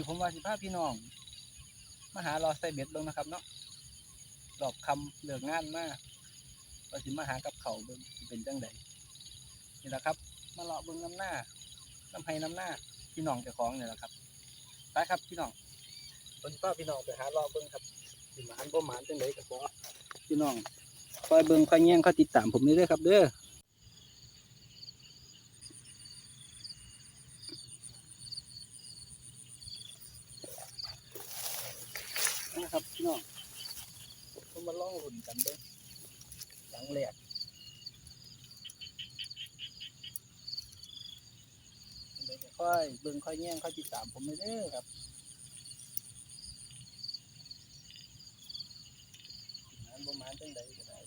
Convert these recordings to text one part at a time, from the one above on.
นี้ผมว่าสิพาพี่น้องมาหารอใส่เบ็ดเบิ่งนะครับ เนาะรอบคำเลิกงานมาว่าสิมาหากับเขาวเบิ่งสิเป็นจังไดนี่แหละครับ มาเลาะเบิ่งน้ำหน้าน้ำไห้น้ำหน้าพี่น้องเจ้าของนี่แหละครับไปครับพี่น้องผมสิพาพี่น้องไปหารอเบิ่งครับสิหมานบ่หมานจังไดก็ขอพี่น้องคอยเบิ่งคอยแย่งคอยติดตามผมนี่เด้อครับเด้อ นะครับพี่น้องก็มาล่องหุ่นกันด้อหลังแรกเดี๋ยวจะค่อยเบิ่งค่อยแย่งค่อยติดตามผมไปเด้อครับงานประมาณจังใดก็ได้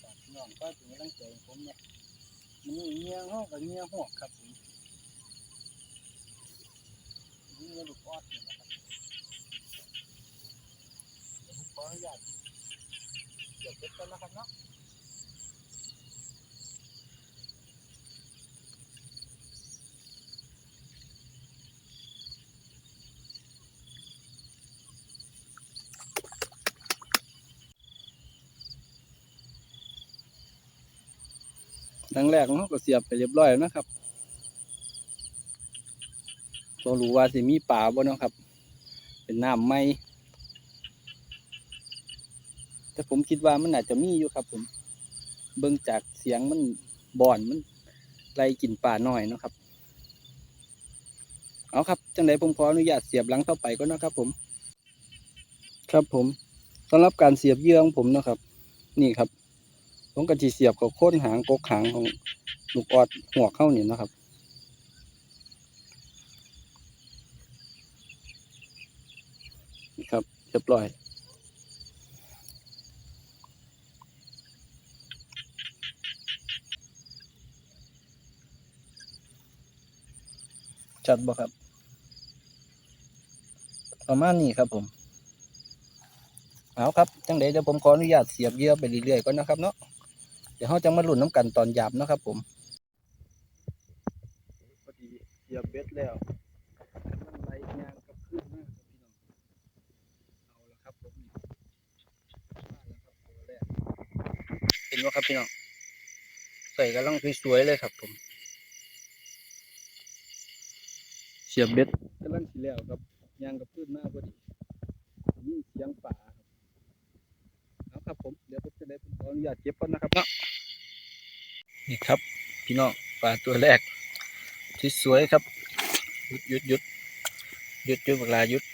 ฝากพี่น้องก็ถึงกำลังใจผมเนี่ยมันเงี้ยห้องกับเงี้ยหวกครับผม นี่เงินลูกออดนี่นะครับเดี๋ยวผมขออนุญาตเดี๋ยวเก็บกันนะครับเนาะดังแรกเนาะก็เสียบไปเรียบร้อยแล้วนะครับ ตัวรู้ว่าสิมีป่าบ่เนาะครับ เป็นน้ำไหมแต่ผมคิดว่ามันอาจจะมีอยู่ครับ ผม เบิ่งจากเสียงมันบ่อนมันไล่กินป่าหน่อยเนาะครับ เอาครับจังไดผมขออนุญาตเสียบหลังเข้าไปก็นะครับ ผม ครับผมสำหรับการเสียบเยื่อของผมนะครับ นี่ครับผมก็จะเสียบกับโค้นหางกกหางของลูกออดหัวเข้าเนี่เนะครับ นี่ครับ เรียบร้อย จัดบ่ครับ ประมาณนี้ครับผม เอาครับ จังเดี๋ยวผมขออนุญาตเสียบเยื่อไปเรื่อยๆก่อนนะครับเนาะ เดี๋ยวเราจะมาลุ้นน้ำกันตอนหยาบนะครับผมพอดีเสียบเบ็ดแล้วมันไหลยางกับขึ้นมากครับพี่น้อง เอาละครับผม นี่มาแล้วครับตัวแรกเห็นว่าครับพี่น้องใส่กำลังสวยๆเลยครับผมเสียบเบ็ดกำลังสีแล้วครับยางกับพื้นมากพอดีนี่เสียงป่าครับเอาครับผมเดี๋ยวผมจะได้ผมขออนุญาตเก็บก่อนนะครับเนาะนี่ครับ พี่น้องปลาตัวแรก ที่สวยครับหยุดหยุดหยุดหยุดหยุดเวลาหยุด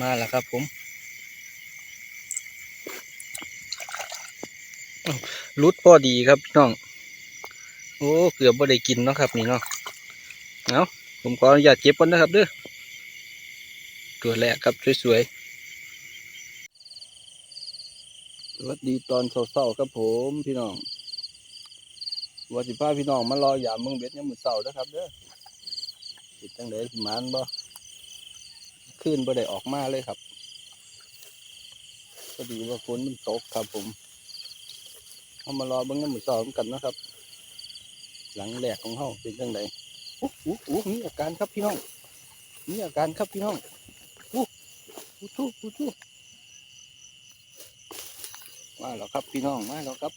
มาแล้วครับผมอ้าว รุดพอดีครับพี่น้อง โอ้เกือบบ่ได้กินเนาะครับนี่เนาะเอาผมขออนุญาตเก็บก่อนนะครับเด้อตัวแรกครับสวยๆสวัสดีตอนเช้าๆครับผมพี่น้องว่าสิพาพี่น้องมารออย่ามเมืองเบ็ดเนี่ยามมือเช้าเด้อครับเด้อติดจังไดสิมานบ่ขึ้นบ่ได้ออกมาเลยครับพอดีว่าฝนมันตกครับผม เอามารอเบิ่งน้ำมือสองกันนะครับ หลังแหลกของเฮาเป็นจังไดอู้อู้อู้มีอาการครับพี่น้องมีอาการครับพี่น้องอู้อู้ทู้อู้ทู้มาแล้วครับพี่น้องมาแล้วครับ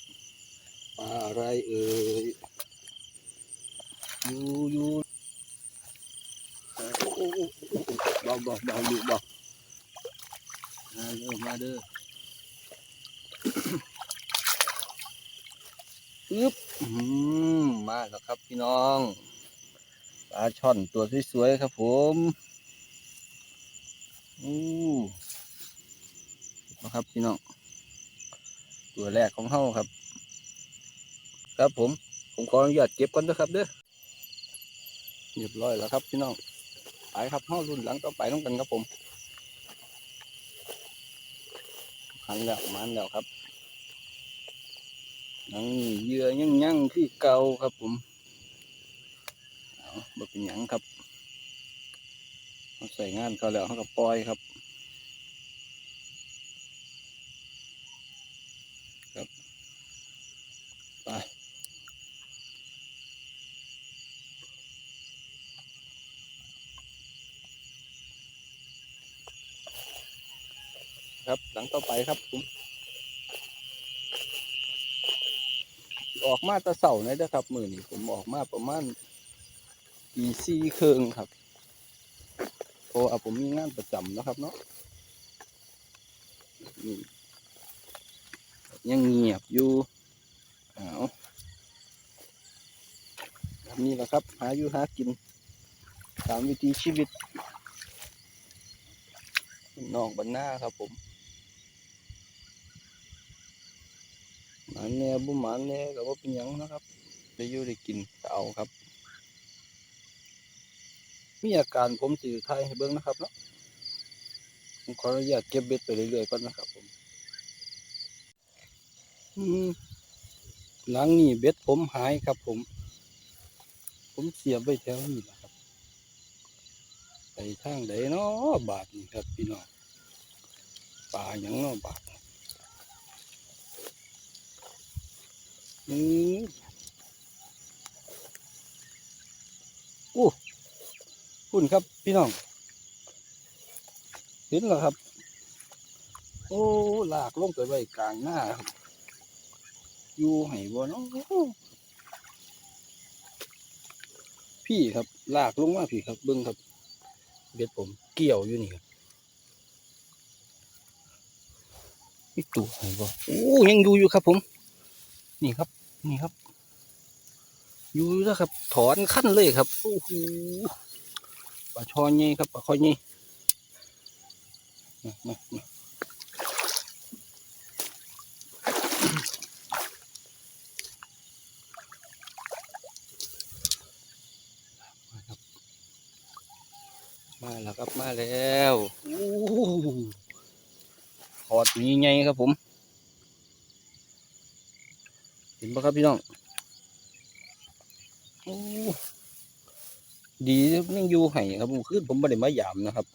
ปลาอะไรเอ่ยอยู่อยู่โอ้โอ้โอ้โอ้เบาเบาเบาอยู่เบามาเด้อมาเด้อ ปึ๊บมมาแล้วครับพี่น้องปลาช่อนตัวสวยๆครับผมอู้นะครับพี่น้องตัวแรกของเฮาครับ ครับผม ผมขออนุญาตเก็บก่อนนะครับเด้อเรียบร้อยแล้วครับพี่น้องไปครับเฮารุ่นหลังต่อไปต้องกันครับผมหันแล้วมันแล้วครับ นั่หยื่อยั่งยั่งคือเก่าครับผมเอาบเป็นยังครับใส่งานเขาแล้วเขาก็ปอยครับ ครับไปครับหลังต่อไปครับผม ออกมาตะเสาร์นี่เด้อครับ มือนี่ผมออกมาประมาณปีสี่ครึ่งครับเพราะว่าผมมีงานประจำนะครับเนาะนี่ยังเงียบอยู่อ้าวนี่แหละครับ หาอยู่หากิน ตามวิถีชีวิตนอกบรรณาครับผม มาแน่บุหมาแน่ก็ว่าเป็นยังนะครับได้อยู่ได้กินเอาครับ มีอาการผมสื่อไทยให้เบิ้งนะครับเนาะผมขออนุญาตเก็บเบ็ดไปเรื่อยๆก่อนนะครับผมหลังนี้เบ็ดผมหายครับ ผม ผมเสียบไว้แถวนี้แหละครับไปทางใดเนาะบาทนี่ครับพี่น้องป่าหยังเนาะบาท นี่อู้คุณครับพี่น้อง เห็นแล้วครับ โอ้ลากลงไปไว้กลางหน้าครับอยู่ให้บ่เนาะพี่ครับลากลงมาพี่ครับเบิ้งครับ เบ็ดผมเกี่ยวอยู่นี่ครับนี่ตัวไหนบ่โอ้ยังอยู่อยู่ครับผม นี่ครับ นี่ครับ อยู่แล้วครับ ถอนขั้นเลยครับโอ้โหปลาชอนนี่ครับปลาคอยนี่มาแล้วครับมาแล้วโอ้ขอดนี้ไงครับผม เห็นปะครับพี่น้องอดียังอยู่ไห้ครับผมขึ้นผมไม่ได้มายามนะครับ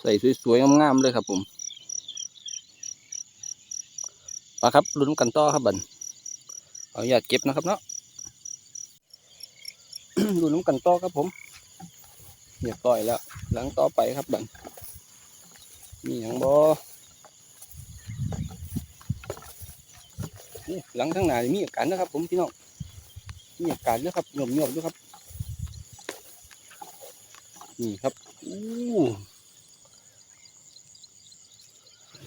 ใส่สวยๆงามๆเลยครับผมปาครับลุ้นกันต่อครับบันเอาอยากเก็บนะครับเนาะดูน้ำกันต่อครับผมเรียบร้อยแล้ว หลังต่อไปครับบันมีอย่างบอ นี่หลังข้างหน้ามีอาการนะครับผมพี่น้องมีอาการด้วยครับหย่อมหย่อมด้วยครับ นี่ครับอู้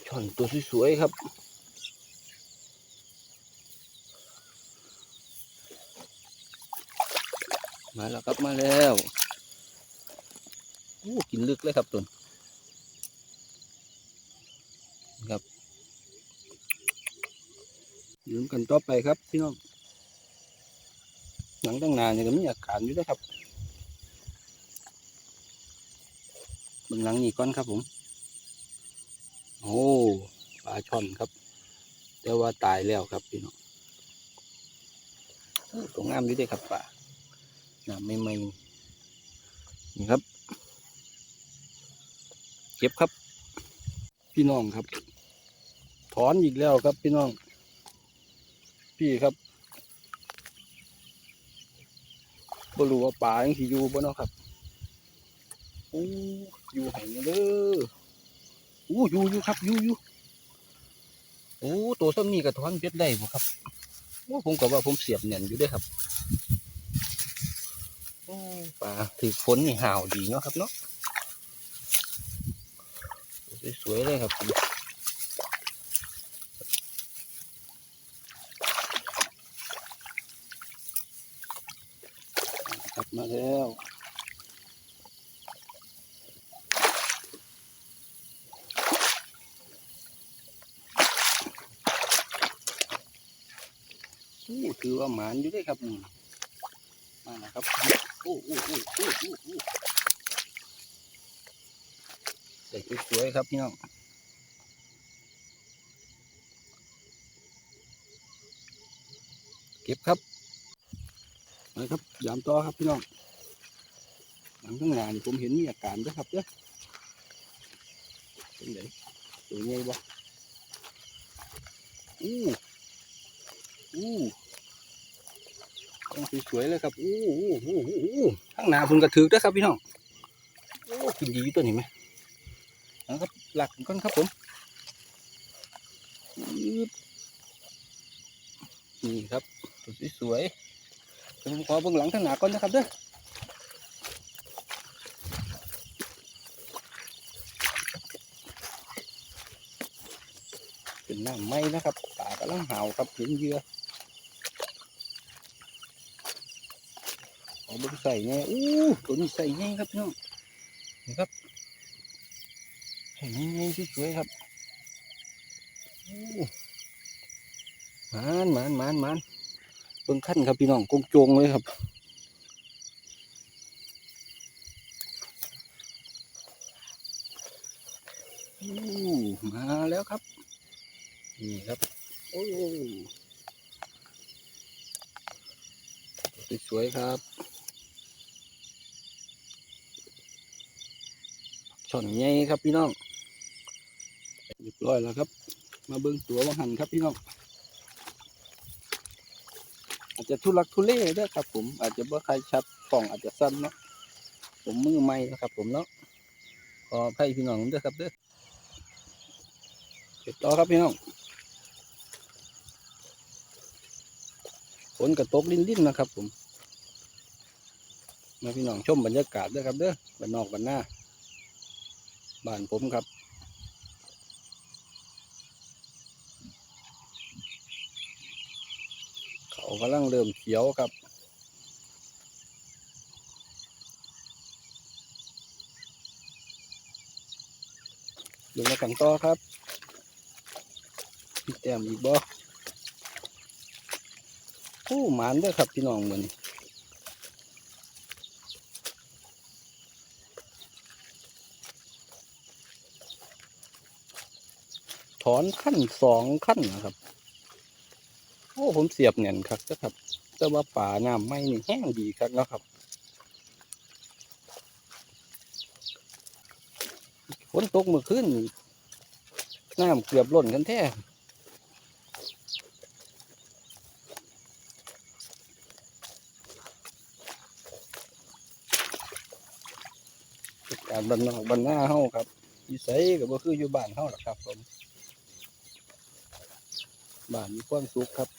ช่อนตัวสวยๆครับมาแล้วครับมาแล้วอู้กินลึกเลยครับตุนครับ ยืมกันต่อไปครับพี่น้องหลังตั้งนานเนี่ยก็มีอาการอยู่ด้วยครับเบนหลังนี่ก่อนครับผม โอ้ปลาช่อนครับ แต่ว่าตายแล้วครับพี่น้องตัวงามอยู่เด้วยครับปลาน้ำไม่ไม่นี่ครับ เก็บครับ พี่น้องครับ ถอนอีกแล้วครับพี่น้อง พี่ครับบรูว่าป่ายังสิอยู่บ่เนาะครับโอ้อยู่แห่งนี้เด้อโอ้อยู่อยู่ครับอยู่อยู่โอ้ตัวซ้ำนี่กระถอนเบ็ดได้บ่ครับโอ้ผมก็ว่าผมเสียบแน่นอยู่ด้อครับอปลาถือฝนนี่ห่าวดีเนาะครับเนาะสวยๆเลยครับ มาแล้วอู้ถือว่าหมานอยู่เด้วยครับนี่มาแล้วครับโอ้โอ้โอ้โอ้โอ้โอ้ใส่สวยๆครับพี่น้องเก็บครับ มาครับยามต่อครับพี่น้องหลังข้างหน้านี่ผมเห็นมีอาการด้วยครับเด้อเป็นไงตัวใหญ่บ่อู้อู้ต้องสวยๆเลยครับอู้อู้อู้อู้ข้างหน้าพุ่นกระถือด้วยครับพี่น้องโอ้กินดีตัวนี้ไหมนะครับหลักก่อนครับผมนี่ครับสวยๆ เดี๋ยวผมขอเบื้องหลังข้างหน้าก่อนนะครับเด้อเป็นน้ำไหมนะครับป่ากำลังหาวครับเห็นเยื่อขอเบื้องใส่เนี่ยอู้ตัวนี้ใส่ไงครับพี่น้องนี่ครับใส่ไงสวยๆครับอู้หมานหมานหมานหมาน เบื้องขั้นครับพี่น้องกงโจงเลยครับมาแล้วครับ นี่ครับ โอ้สวยๆครับช่อนใหญ่ครับพี่น้องเรียบร้อยแล้วครับ มาเบิ่งตัววังหันครับพี่น้อง อาจจะทุลักทุเลเด้ครับ ผม อาจจะบ่ใครชัดกล่องอาจจะสั้นเนาะผมมือใหม่นะครับ ผมเนาะขออภัยพี่น้องด้อครับเด้อเก็บต่อครับพี่น้องฝนกระตกลิ้นๆนะครับ ผมมาพี่น้องชมบรรยากาศด้วยครับเด้อบ้านนอกบ้านหน้าบ้านผมครับ เขา กำลังเริ่มเขียวครับดี๋ยวมากันต่อครับพี่แต้มอีกบ่โอ้หมานด้อครับพี่น้องเหมือนถอนขั้นสองขั้นนะครับ อ้ผมเสียบเนียนครับนะครับแต่ว่าป่าน้ำไม่นี่แห้งดีครับแล้วครับฝนตกเมื่อคืนนี่น้ำเกือบล้นกันแท้การบรรนอกบรรหน้าเฮาครับอยู่ไสก็บ่คืออยู่บ้านเฮาหรอกครับผมบ้านมีความสุขครับ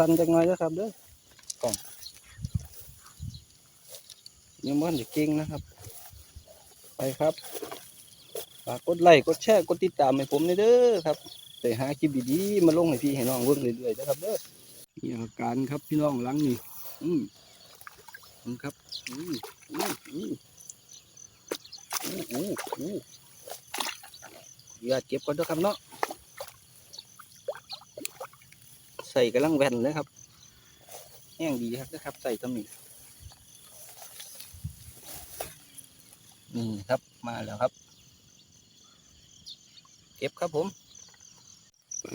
สั้นจังหน่อยนะครับเด้อกล่องยังบ่ทันจะเก่งนะครับ ไปครับฝากกดไลค์กดแชร์กดติดตามให้ผมด้วยเด้อครับไปหาคลิปดีๆมาลงให้พี่ให้น้องเบิ่งเรื่อยๆนะครับเด้อมีอาการครับพี่น้องหลังนี่อืมนี่ครับอืมอืมอืมอู้อู้อู้อย่าเจ็บก่อนเด้อครับเนาะ ใส่กำลังแว่นเลยครับแห้งดีครับนะครับ ใส่ตำหนินี่ครับมาแล้วครับ เก็บครับผม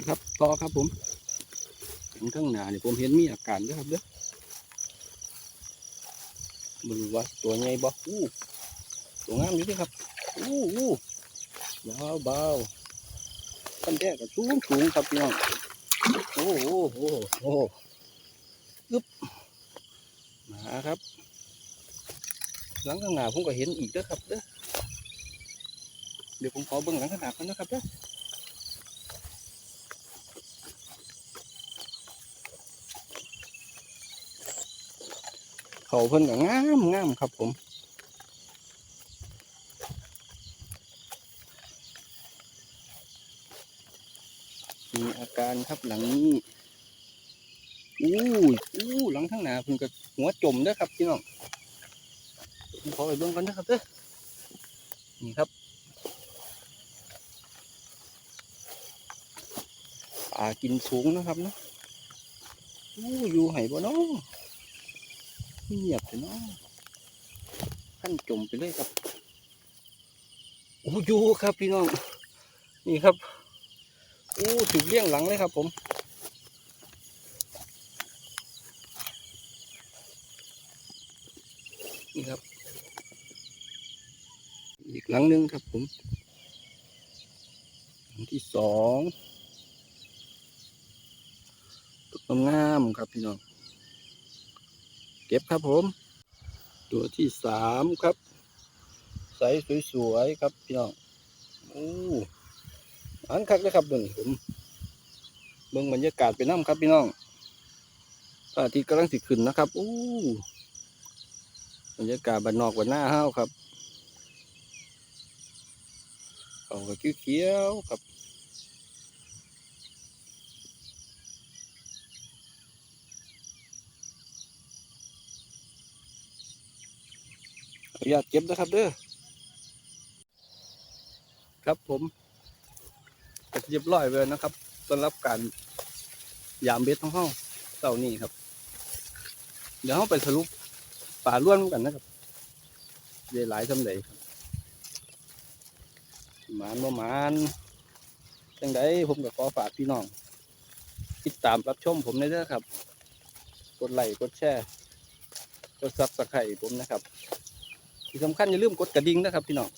ครับต่อครับผมถึงข้างหน้าเนี่ยผมเห็นมีอาการด้วยครับเด้อไมันว่าตัวใหญ่บ่อู้ตัวงามอยู่ด้วยครับอู้อู้เบาเบาขั้นแรกก็สูงสูงครับพี่น้อง โอ้โหโอ้โหโอ้โหอึ๊บมาครับ หลังข้างหน้าผมก็เห็นอีกเด้อครับเด้อเดี๋ยวผมขอเบิ่งหลังข้างหน้าก่อนนะครับเด้อเขาเพิ่นก็งามงามครับผมอา การครับหลังนี้อู้อู้หลังข้งหน้าเพิ่นก็หัวจมด้อครับพี่น้องขอไปเบิ่งกันนะครับเด้อนี่ครับปลากินสูงนะครับเนาะอู้อยู่ไหบ่เนาะเงียบเลยเนาะขั้นจมไปเลยครับโอ้อยูครับพี่น้องนี่ครับ อู้ถูกเลี้ยงหลังเลยครับ ผมนี่ครับ อีกหลังหนึ่งครับผมหลังที่สองต้นงามครับพี่น้องเก็บครับผม ตัวที่สามครับ ใสสวยๆครับพี่น้องโอ้ อันคักนะครับตัวนี้ผมเบิ่งบรรยากาศไปน้ำครับพี่น้องอาทิตย์กำลังสิขึ้นนะครับโอ้บรรยากาศบ้านนอกบ้านหน้าห้าวครับเขาก็เขียวๆครับอนุญาตเก็บนะครับเด้อครับผม ก็เรียบร้อยเลยนะครับสำหรับการยามเบ็ดของห้องเต่านี้ครับ เดี๋ยวเราไปสรุปป่าล้วนกันนะครับเยหลายสำเร็จครับมานบ่มานจังไดผมก็ขอฝากพี่น้องติดตามรับชมผมได้เด้อครับ กดไลค์กดแชร์กดซับสไครต์ผมนะครับ ที่สำคัญอย่าลืมกดกระดิ่งนะครับพี่น้อง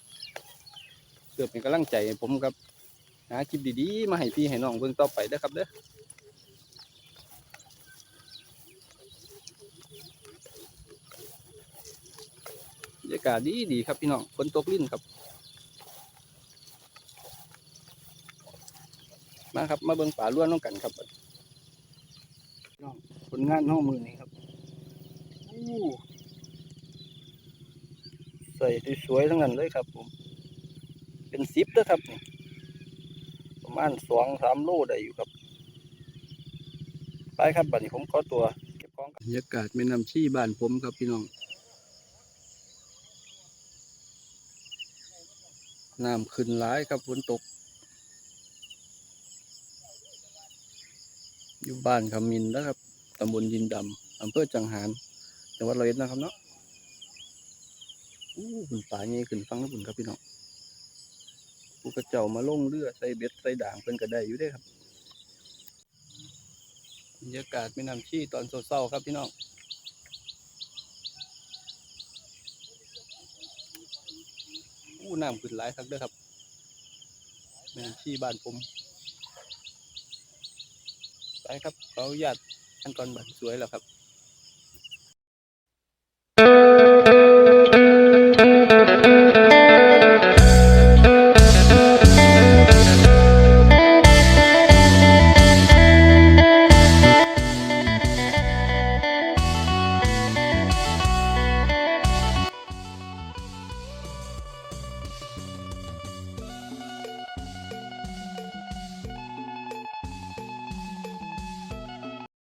เพื่อเป็นกำลังใจผมครับ หาคลิปดีๆ มาให้พี่ให้น้องเบิ่งต่อไปเด้อครับเด้อบรรยากาศดีดีครับพี่น้องฝนตกลิ้นครับ มาครับมาเบิ่งป่าล้วนน้องกันครับพี่น้องผลงานห้องมือนี้ครับอู้ใส่สวยๆทั้งนั้นเลยครับผม เป็นซิปนะครับนี่ มาณสองสามโลได้อยู่ครับไปครับบัดนี้ผมขอตัวเก็บของบรรยากาศแม่น้ำชี้บ้านผมครับพี่น้องน้ำขึ้นหลายครับฝนตก อยู่บ้านขมินนะครับตำบลดินดำอำเภอจังหารจังหวัดร้อยเอ็ดนะครับเนาะอู้หุ่นป่าใหญ่ขึ้นฟังแล้วบุญครับพี่น้อง ผู้กระเจ้ามาล่งเรือใส่เบ็ดใส่ด่างเป็นกระได้อยู่เด้ครับบรรยากาศแม่นำชี้ตอนเศร้าๆครับพี่น้องอู้น้ำขึ้นหลายครับเด้อครับแม่นำชี้บ้านผมไปครับเขออนุญาตขั้นตอนบันสวยแล้วครับ